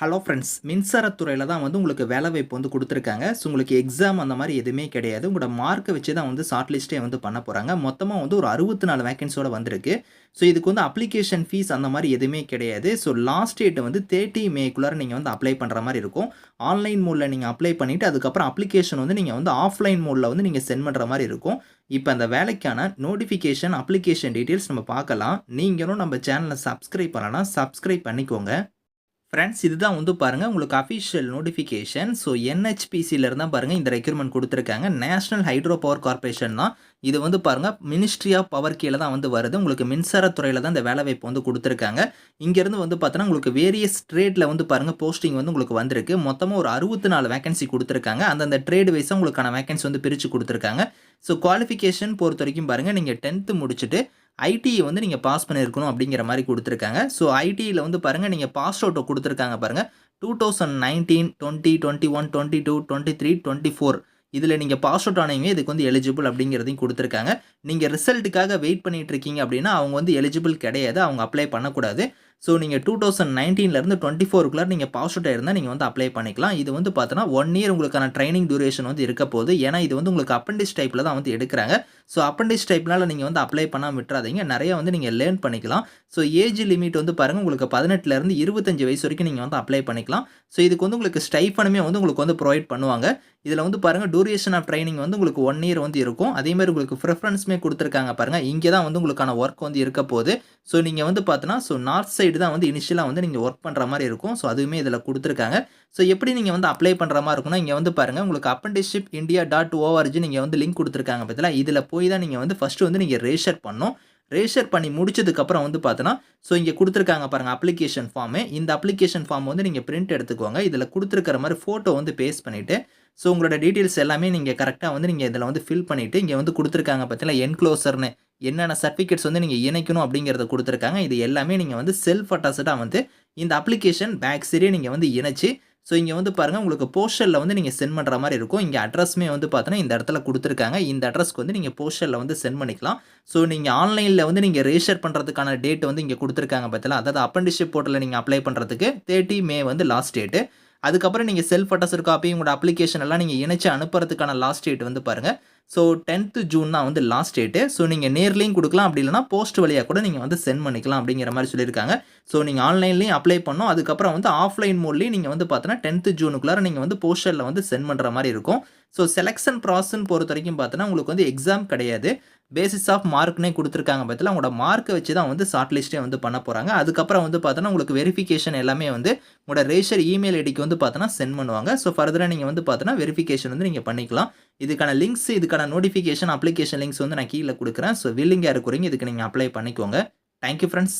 Hello friends மின்சாரத்துறையில் தான் வந்து உங்களுக்கு வேலை வாய்ப்பு வந்து கொடுத்துருக்காங்க. ஸோ உங்களுக்கு எக்ஸாம் அந்த மாதிரி எதுவுமே கிடையாது. உங்களோட மார்க்கை வச்சு தான் வந்து ஷார்ட் லிஸ்ட்டே வந்து பண்ண போகிறாங்க மொத்தமாக வந்து ஒரு அறுபத்தி நாலு வேகன்ஸோட வந்திருக்கு. ஸோ இதுக்கு வந்து அப்ளிகேஷன் ஃபீஸ் அந்த மாதிரி எதுவுமே கிடையாது. ஸோ லாஸ்ட் டேட் வந்து தேர்ட்டி மேக்குள்ளார நீங்கள் வந்து அப்ளை பண்ணுற மாதிரி இருக்கும். ஆன்லைன் மோடில் நீங்கள் அப்ளை பண்ணிவிட்டு அதுக்கப்புறம் அப்ளிகேஷன் வந்து நீங்கள் வந்து ஆஃப்லைன் மோடில் வந்து நீங்கள் சென்ட் பண்ணுற மாதிரி இருக்கும். இப்போ அந்த வேலைக்கான நோட்டிஃபிகேஷன் அப்ளிகேஷன் டீட்டெயில்ஸ் நம்ம பார்க்கலாம். நீங்களும் நம்ம சேனலை சப்ஸ்கிரைப் பண்ணலாம் சப்ஸ்கிரைப் பண்ணிக்கோங்க. ஃப்ரெண்ட்ஸ் இதுதான் வந்து பாருங்கள் உங்களுக்கு அஃபிஷியல் நோட்டிஃபிகேஷன் ஸோ என்ஹெச்பிசியில் இருந்தால் பாருங்கள் இந்த ரெக்யூர்மெண்ட் கொடுத்துருக்காங்க. நேஷனல் ஹைட்ரோ பவர் கார்பரேஷன் தான். இது வந்து பாருங்கள் மினிஸ்ட்ரி ஆஃப் பவர் கீழே தான் வந்து வருது. உங்களுக்கு மின்சாரத்துறையில் தான் இந்த வேலைவாய்ப்பு வந்து கொடுத்துருக்காங்க. இங்கேருந்து வந்து பார்த்தோன்னா உங்களுக்கு வேரியஸ் ட்ரேடில் வந்து பாருங்கள் போஸ்டிங் வந்து உங்களுக்கு வந்திருக்கு. மொத்தமாக ஒரு அறுபத்தி நாலு வேகன்சி கொடுத்துருக்காங்க. அந்தந்த ட்ரேடு வைஸாக உங்களுக்கான வேகன்சி வந்து பிரித்து கொடுத்துருக்காங்க. ஸோ குவாலிஃபிகேஷன் பொறுத்த வரைக்கும் பாருங்கள் நீங்கள் டென்த்து முடிச்சுட்டு ஐடியை வந்து நீங்கள் பாஸ் பண்ணியிருக்கணும் அப்படிங்கிற மாதிரி கொடுத்துருக்காங்க. ஸோ ஐடியில் வந்து பாருங்கள் நீங்கள் பாஸ் அவுட்டை கொடுத்துருக்காங்க பாருங்கள் two thousand nineteen twenty twenty one twenty two twenty three twenty four இதில் நீங்கள் பாஸ் அவுட் ஆனவங்க இதுக்கு வந்து எலிஜிபிள் அப்படிங்கிறதையும் கொடுத்துருக்காங்க. நீங்கள் ரிசல்ட்டுக்காக வெயிட் பண்ணிகிட்டு இருக்கீங்க அப்படின்னா அவங்க வந்து எலிஜிபிள் கிடையாது. அவங்க அப்ளை பண்ணக்கூடாது. ஸோ நீங்கள் டூ தௌசண்ட் நைன்டீன்லேருந்து டுவெண்ட்டி ஃபோருக்குள்ளே நீங்கள் பாஸ் அவுட் இருந்தால் நீங்கள் வந்து அப்ளை பண்ணிக்கலாம். இது வந்து பார்த்தோன்னா ஒன் இயர் உங்களுக்கான ட்ரைனிங் டியூரேஷன் வந்து இருக்க போகுது. ஏன்னா இது வந்து உங்களுக்கு அப்பண்டிஸ் டைப்பில் தான் வந்து எடுக்கிறாங்க. ஸோ அப்பண்டிஸ் டைப்னால் நீங்கள் வந்து அப்ளை பண்ணாமல் விட்டுறாதீங்க. நிறைய வந்து நீங்கள் லேர்ன் பண்ணிக்கலாம். ஸோ ஏஜ் லிமிட் வந்து பாருங்கள் உங்களுக்கு பதினெட்டுலேருந்து இருபத்தஞ்சு வயசு வரைக்கும் நீங்கள் வந்து அப்ளை பண்ணிக்கலாம். ஸோ இதுக்கு வந்து உங்களுக்கு ஸ்டைஃபனுமே வந்து உங்களுக்கு வந்து ப்ரொவைட் பண்ணுவாங்க. இதில் வந்து பாருங்கள் டூரேஷன் ஆஃப் ட்ரைனிங் வந்து உங்களுக்கு ஒன் இயர் வந்து இருக்கும். அதேமாதிரி உங்களுக்கு ப்ரிஃபரன்ஸுமே கொடுத்துருக்காங்க பாருங்கள் இங்கே தான் வந்து உங்களுக்கான ஒர்க் வந்து இருக்க போகுது. ஸோ நீங்கள் வந்து பார்த்தோன்னா ஸோ நார்த் சைடு தான் வந்து இனிஷியலாக வந்து நீங்கள் ஒர்க் பண்ணுற மாதிரி இருக்கும். ஸோ அதுவுமே இதில் கொடுத்துருக்காங்க. ஸோ எப்படி நீங்கள் வந்து அப்ளை பண்ணுற மாதிரி இருக்கும்னா இங்கே வந்து பாருங்கள் உங்களுக்கு apprenticeship இந்தியா டாட் ஓஆர்ஜி நீங்கள் வந்து லிங்க் கொடுத்துருக்காங்க பார்த்தீங்களா இதில் போய் தான் நீங்கள் வந்து ஃபஸ்ட்டு வந்து நீங்கள் ரேஷர் பண்ணணும். ரேஷர் பண்ணி முடிச்சதுக்கப்புறம் வந்து பார்த்தோன்னா ஸோ இங்கே கொடுத்துருக்காங்க பாருங்கள் அப்ளிகேஷன் ஃபார்மு இந்த அப்ளிகேஷன் ஃபார்ம் வந்து நீங்கள் பிரிண்ட் எடுத்துக்கோங்க. இதில் கொடுத்துருக்கிற மாதிரி ஃபோட்டோ வந்து பேஸ்ட் பண்ணிவிட்டு ஸோ உங்களோட டீட்டெயில்ஸ் எல்லாமே நீங்கள் கரெக்டாக வந்து நீங்கள் இதில் வந்து ஃபில் பண்ணிவிட்டு இங்கே வந்து கொடுத்துருக்காங்க பார்த்தீங்கன்னா என்க்ளோசர்னு என்னென்ன சர்டிஃபிகேட்ஸ் வந்து நீங்கள் இணைக்கணும் அப்படிங்கிறத கொடுத்துருக்காங்க. இது எல்லாமே நீங்கள் வந்து செல்ஃப் அட்டாஸ்டாக வந்து இந்த அப்ளிகேஷன் பேக் சைடே நீங்கள் வந்து இணைச்சி ஸோ இங்கே வந்து பாருங்கள் உங்களுக்கு போஸ்டலில் வந்து நீங்கள் சென்ட் பண்ணுற மாதிரி இருக்கும். இங்கே அட்ரஸுமே வந்து பார்த்தோன்னா இந்த இடத்துல கொடுத்துருக்காங்க. இந்த அட்ரஸ்க்கு வந்து நீங்கள் போஸ்டலில் வந்து சென்ட் பண்ணிக்கலாம். ஸோ நீங்கள் ஆன்லைனில் வந்து நீங்கள் ரெஜிஸ்டர் பண்ணுறதுக்கான டேட் வந்து இங்கே கொடுத்துருக்காங்க பார்த்தீங்களா அதாவது அப்பண்டிஷிப் போர்ட்டலில் நீங்கள் அப்ளை பண்ணுறதுக்கு தேர்ட்டி மே வந்து லாஸ்ட் டேட்டு அதுக்கப்புறம் நீங்கள் செல்ஃப் அட்டஸ்டர் காப்பி உங்களோட அப்ளிகேஷன் எல்லாம் நீங்கள் இணைச்சு அனுப்புறதுக்கான லாஸ்ட் டேட் வந்து பாருங்கள் ஸோ டென்த்து ஜூன் தான் வந்து லாஸ்ட் டேட்டு ஸோ நீங்கள் நேர்லேயும் கொடுக்கலாம். அப்படி இல்லைனா போஸ்ட் வழியாக கூட நீங்கள் வந்து சென்ட் பண்ணிக்கலாம் அப்படிங்கிற மாதிரி சொல்லியிருக்காங்க. ஸோ நீங்கள் ஆன்லைன்லேயும் அப்ளை பண்ணோம் அதுக்கப்புறம் வந்து ஆஃப்லைன் மோட்லேயும் நீங்கள் வந்து பார்த்தீங்கன்னா டென்த்து ஜூனுக்குள்ளார நீங்கள் வந்து போஸ்டரில் வந்து சென்ட் பண்ணுற மாதிரி இருக்கும். ஸோ செலெக்ஷன் ப்ராசஸ்ன்னு பொறுத்த வரைக்கும் பார்த்தோன்னா உங்களுக்கு வந்து எக்ஸாம் கிடையாது. பேசிஸ் ஆஃப் மார்க்னே கொடுத்துருக்காங்க பார்த்தீங்களா அவங்களோட மார்க்கை வச்சு தான் வந்து ஷார்ட் லிஸ்ட்டே வந்து பண்ண போகிறாங்க அதுக்கப்புறம் வந்து பார்த்தோன்னா உங்களுக்கு வெரிஃபிகேஷன் எல்லாமே வந்து உங்களோட ரேஷர் இமெயில் ஐடிக்கு வந்து பார்த்தோன்னா சென்ட் பண்ணுவாங்க. ஸோ ஃபர்தராக நீங்கள் வந்து பார்த்தோன்னா வெரிஃபிகேஷன் வந்து நீங்கள் பண்ணிக்கலாம். இதுக்கான லிங்க்ஸ் இதுக்கான நோட்டிஃபிகேஷன் அப்ளிகேஷன் லிங்க்ஸ் வந்து நான் கீழே கொடுக்குறேன். ஸோ வில்லிங்காக இருக்கிறீங்க இதுக்கு நீங்கள் அப்ளை பண்ணிக்கோங்க. Thank you friends